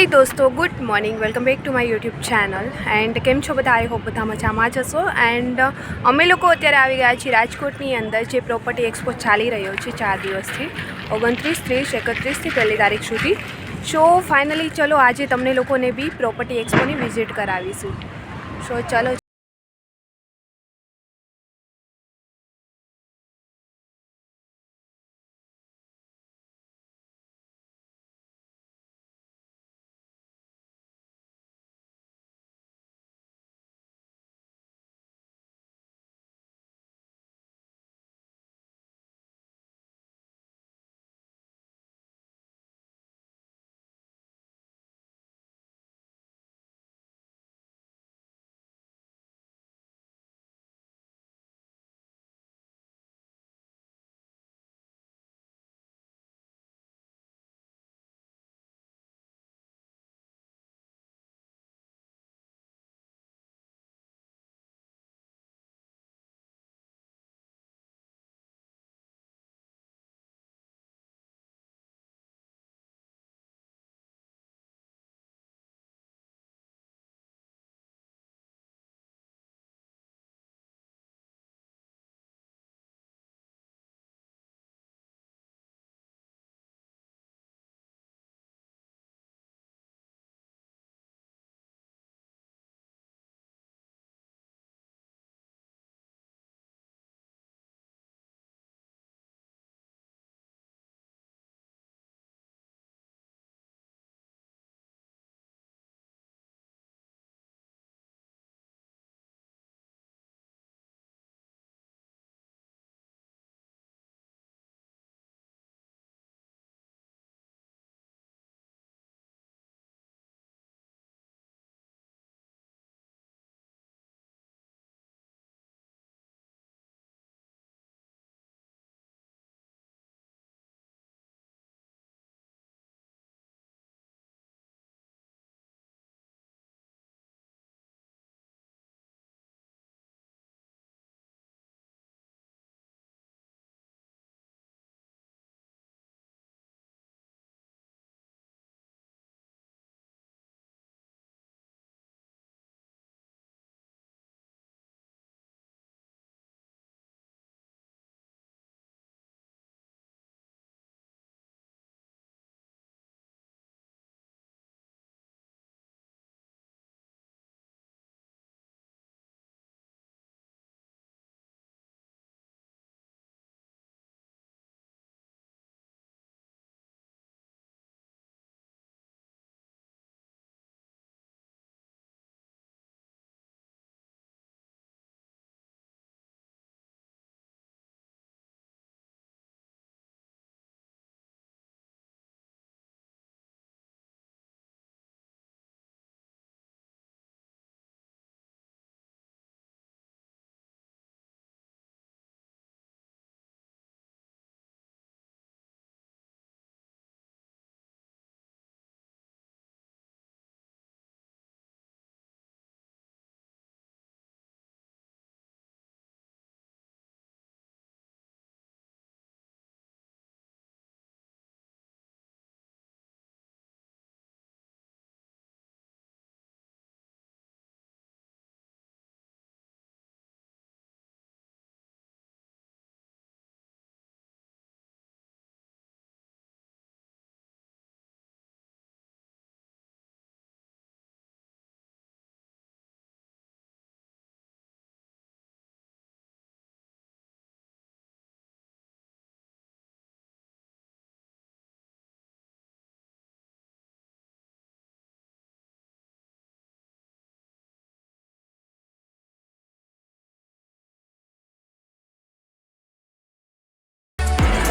હે દોસ્તો good morning welcome back to my YouTube channel and કેમ છો બધા? આઈ હોપ બધા મજામાં જ હશો. એન્ડ અમે લોકો અત્યારે આવી ગયા છીએ રાજકોટની અંદર, જે પ્રોપર્ટી એક્સપો ચાલી રહ્યો છે ચાર દિવસથી. ઓગણત્રીસ, ત્રીસ એકત્રીસથી પહેલી તારીખ સુધી. સો ફાઇનલી ચલો આજે તમને લોકોને બી પ્રોપર્ટી એક્સપોની વિઝિટ કરાવીશું. સો ચલો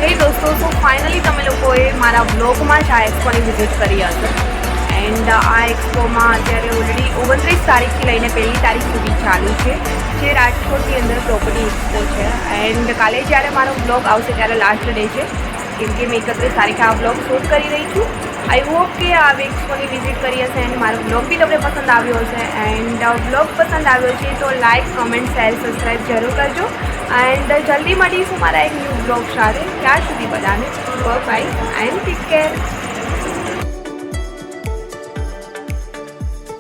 હે દોસ્તો તો ફાઇનલી તમે લોકોએ મારા બ્લોગમાં જ આ એક્સપોની વિઝિટ કરી હશે. એન્ડ આ એક્સપોમાં અત્યારે ઓલરેડી ઓગણત્રીસ તારીખથી લઈને પહેલી તારીખ સુધી ચાલુ છે. જે રાજકોટની અંદર પ્રોપર્ટી એક્સપો છે. એન્ડ કાલે જ્યારે મારો બ્લોગ આવશે ત્યારે લાસ્ટ ડે છે. કેમ કે મેં એકત્રીસ તારીખે આ બ્લોગ શૂટ કરી રહી છું. આઈ હોપ કે આ એક્સપોની વિઝિટ કરી હશે એન્ડ મારો બ્લોગ બી તમને પસંદ આવ્યો હશે. એન્ડ બ્લોગ પસંદ આવ્યો છે તો લાઇક કમેન્ટ શેર સબસ્ક્રાઈબ જરૂર કરજો. એન્ડ જલ્દી મળીશું મારા એક ન્યૂ બ્લોગ સાથે. ત્યાં સુધી બધાને બાય એન્ડ ટેક કેર